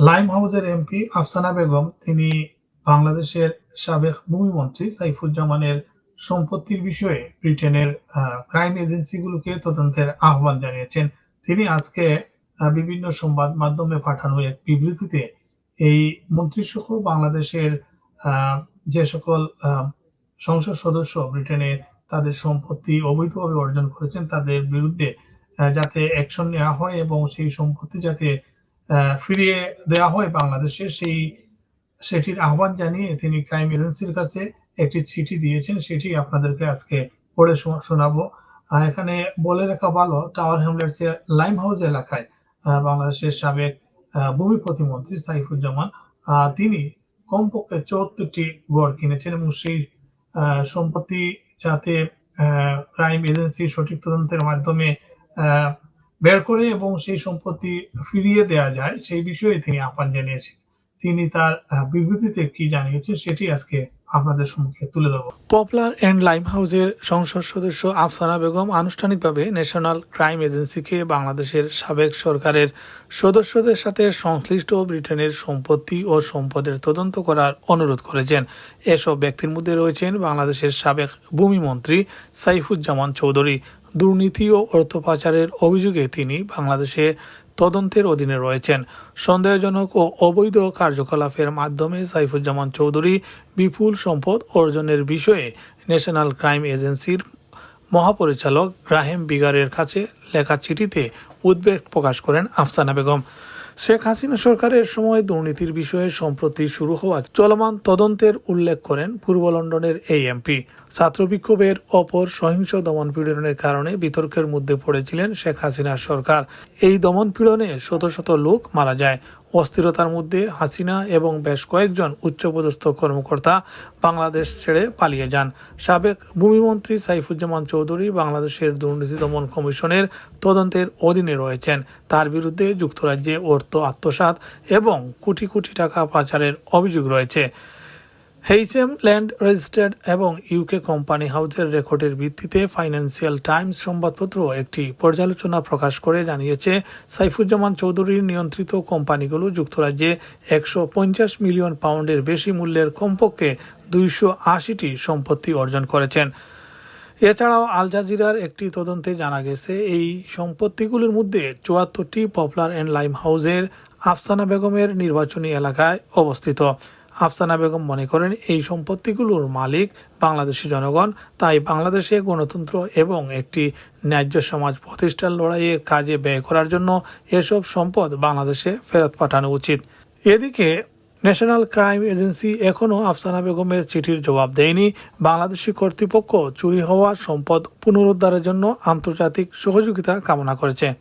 Lime হাউজের MP Afsana Begum, তিনি বাংলাদেশের সাবেক ভূমিমন্ত্রী সাইফুজ্জামানের সম্পত্তির বিষয়ে ব্রিটেনের ক্রাইম এজেন্সিগুলোকে তদন্তের আহ্বান জানিয়েছেন। তিনি আজকে বিভিন্ন সংবাদ মাধ্যমে পাঠানো এক বিবৃতিতে এই মন্ত্রীসহ বাংলাদেশের যে সকল সংসদ সদস্য ব্রিটেনে তাদের সম্পত্তি অবৈধভাবে অর্জন করেছেন, তাদের বিরুদ্ধে যাতে অ্যাকশন নেওয়া হয় এবং সেই সম্পত্তি যাতে ফিরিয়ে দেওয়া হয় বাংলাদেশে, সেই সেটির আহ্বান জানিয়ে তিনি ক্রাইম এজেন্সির কাছে একটি চিঠি দিয়েছেন। সেটি আপনাদেরকে আজকে পড়ে শোনাবো। এখানে বলে রাখা ভালো, টাওয়ার হ্যামলেটস এর লাইম হাউস এলাকায় বাংলাদেশের সাবেক ভূমি প্রতিমন্ত্রী সাইফুজ্জামান তিনি কমপক্ষে চুয়াত্তরটি গড় কিনেছেন এবং সেই সম্পত্তি যাতে ক্রাইম এজেন্সি সঠিক তদন্তের মাধ্যমে বের করে এবং সেই সম্পত্তি ফিরিয়ে দেয়া যায়, সেই বিষয়ে তিনি আহ্বান জানিয়েছেন। তিনি তার বিবৃতিতে কি জানিয়েছেন সেটি আজকে আপনাদের সম্মুখে তুলে ধরবো। পপুলার অ্যান্ড লাইম হাউসের সংসদ সদস্য আফসানা বেগম আনুষ্ঠানিকভাবে ন্যাশনাল ক্রাইম এজেন্সিকে বাংলাদেশের সাবেক সরকারের সদস্যদের সাথে সংশ্লিষ্ট ব্রিটেনের সম্পত্তি ও সম্পদের তদন্ত করার অনুরোধ করেছেন। এসব ব্যক্তির মধ্যে রয়েছেন বাংলাদেশের সাবেক ভূমিমন্ত্রী সাইফুজ্জামান চৌধুরী। দুর্নীতি ও অর্থ পাচারের অভিযোগে তিনি বাংলাদেশে তদন্তের অধীনে রয়েছেন। সন্দেহজনক ও অবৈধ কার্যকলাপের মাধ্যমে সাইফুজ্জামান চৌধুরী বিপুল সম্পদ অর্জনের বিষয়ে ন্যাশনাল ক্রাইম এজেন্সির মহাপরিচালক গ্রাহেম বিগারের কাছে লেখা চিঠিতে উদ্বেগ প্রকাশ করেন আফসানা বেগম। শেখ হাসিনা সরকারের সময় দুর্নীতির বিষয়ে সম্প্রতি শুরু হওয়া চলমান তদন্তের উল্লেখ করেন পূর্ব লন্ডনের এই এমপি ছাত্র বিক্ষোভের অপর সহিংস দমন পীড়নের কারণে বিতর্কের মধ্যে পড়েছিলেন শেখ হাসিনার সরকার। এই দমন পীড়নে শত শত লোক মারা যায়। অস্থিরতার মধ্যে হাসিনা এবং বেশ কয়েকজন উচ্চপদস্থ কর্মকর্তা বাংলাদেশ ছেড়ে পালিয়ে যান। সাবেক ভূমিমন্ত্রী সাইফুজ্জামান চৌধুরী বাংলাদেশের দুর্নীতি দমন কমিশনের তদন্তের অধীনে রয়েছেন। তার বিরুদ্ধে যুক্তরাজ্যে অর্থ আত্মসাত এবং কোটি কোটি টাকা পাচারের অভিযোগ রয়েছে। হেইচএম ল্যান্ড রেজিস্টার্ড এবং ইউকে কোম্পানি হাউসের রেকর্ডের ভিত্তিতে ফাইন্যান্সিয়াল টাইমস সংবাদপত্র একটি পর্যালোচনা প্রকাশ করে জানিয়েছে, সাইফুজ্জামান চৌধুরীর নিয়ন্ত্রিত কোম্পানিগুলো যুক্তরাজ্যে একশো পঞ্চাশ মিলিয়ন পাউন্ডের বেশি মূল্যের কমপক্ষে দুইশো আশিটি সম্পত্তি অর্জন করেছেন। এছাড়াও আল জাজিরার একটি তদন্তে জানা গেছে, এই সম্পত্তিগুলির মধ্যে চুয়াত্তরটি পপুলার অ্যান্ড লাইম হাউসের আফসানা বেগমের নির্বাচনী এলাকায় অবস্থিত। আফসানা বেগম মনে করেন এই সম্পত্তিগুলোর মালিক বাংলাদেশি জনগণ, তাই বাংলাদেশে গণতন্ত্র এবং একটি ন্যায্য সমাজ প্রতিষ্ঠার লড়াইয়ে কাজে ব্যয় করার জন্য এসব সম্পদ বাংলাদেশে ফেরত পাঠানো উচিত। এদিকে, ন্যাশনাল ক্রাইম এজেন্সি এখনও আফসানা বেগমের চিঠির জবাব দেয়নি। বাংলাদেশি কর্তৃপক্ষ চুরি হওয়া সম্পদ পুনরুদ্ধারের জন্য আন্তর্জাতিক সহযোগিতা কামনা করেছে।